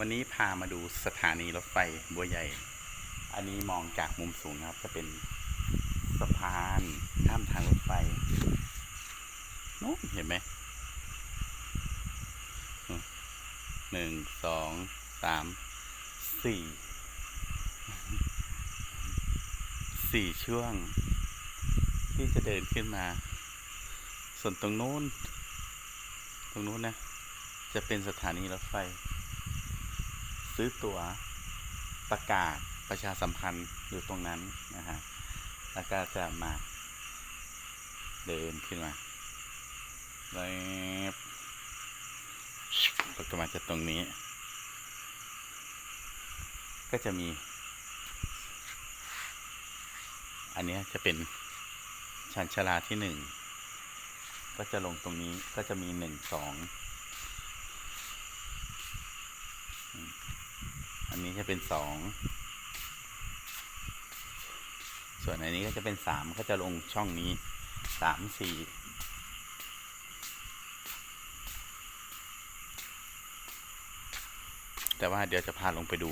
วันนี้พามาดูสถานีรถไฟบัวใหญ่ อันนี้มองจากมุมสูงนะครับ จะเป็นสะพานข้ามทางรถไฟนู้นเห็นไหมหนึ่งสองสามสี่สี่ช่วง ที่จะเดินขึ้นมา ส่วนตรงนู้น ตรงนู้นนะ จะเป็นสถานีรถไฟ ซื้อตั๋วประกาศประชาสัมพันธ์อยู่ตรงนั้นนะฮะ แล้วก็จะมาเดินขึ้นมาแล้วก็มาจากตรงนี้ ก็จะมี อันนี้จะเป็นชันชลาที่หนึ่ง ก็จะลงตรงนี้ก็จะมีหนึ่งสอง อันนี้จะเป็นสอง ส่วนอันนี้ก็จะเป็นสามก็จะลงช่องนี้สามสี่แต่ว่าเดี๋ยวจะพาลงไปดู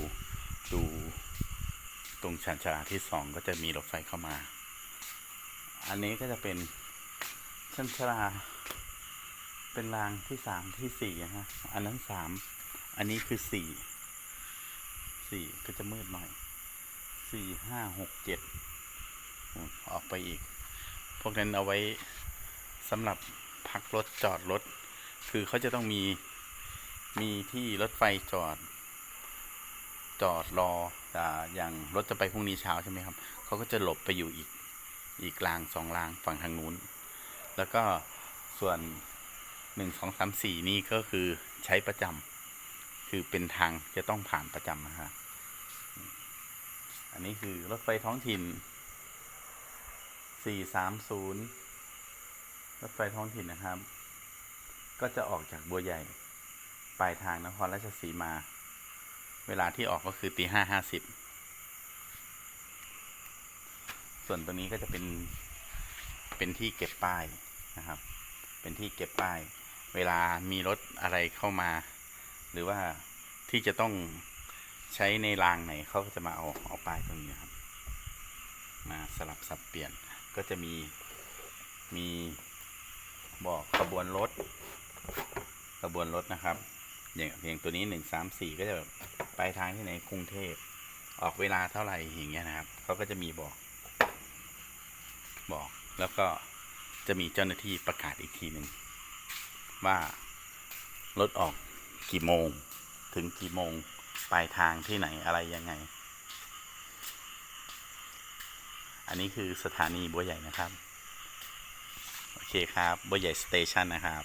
ดูตรงชันชาลาที่สองก็จะมีรถไฟเข้ามา อันนี้ก็จะเป็นชันชาลาเป็นรางที่สามที่สี่นะฮะ อันนั้นสาม อันนี้คือสี่ สี่ก็จะมืดหน่อยสี่ห้าหกเจ็ดออกไปอีก พวกนั้นเอาไว้สำหรับพักรถจอดรถ คือเขาจะต้องมีมีที่รถไฟจอด จอดรอออย่างรถจะไปพรุ่งนี้เช้าใช่ไหมครับเขาก็จะหลบไปอยู่อีกอีกรางสองรางฝั่งทางนู้น แล้วก็ส่วนหนึ่งสองสามสี่นี่ก็คือใช้ประจำคือเป็นทางจะต้องผ่านประจำนะฮะ อันนี้คือรถไฟท้องถิ่น 430 รถไฟท้องถิ่นนะครับ ก็จะออกจากบัวใหญ่ ปลายทางนครราชสีมา เวลาที่ออกก็คือตีห้าห้าสิบ ส่วนตรงนี้ก็จะเป็น เป็นที่เก็บป้ายนะครับ เป็นที่เก็บป้าย เวลามีรถอะไรเข้ามา หรือว่าที่จะต้อง ใช้ในรางไหนเขาก็จะมาเอาเอาป้ายตรงนี้ครับ มาสลับสับเปลี่ยนก็จะมีมีบอกขบวนรถขบวนรถนะครับ อย่างอย่างตัวนี้หนึ่งสามสี่ก็จะแบบไปทางที่ไหนกรุงเทพออกเวลาเท่าไหร่อย่างเงี้ยนะครับเขาก็จะมีบอก บอกแล้วก็จะมีเจ้าหน้าที่ประกาศอีกทีหนึ่งว่ารถออกกี่โมงถึงกี่โมง ปลายทางที่ไหนอะไรยังไง อันนี้คือสถานีบัวใหญ่นะครับ โอเคครับบัวใหญ่สเตชันนะครับ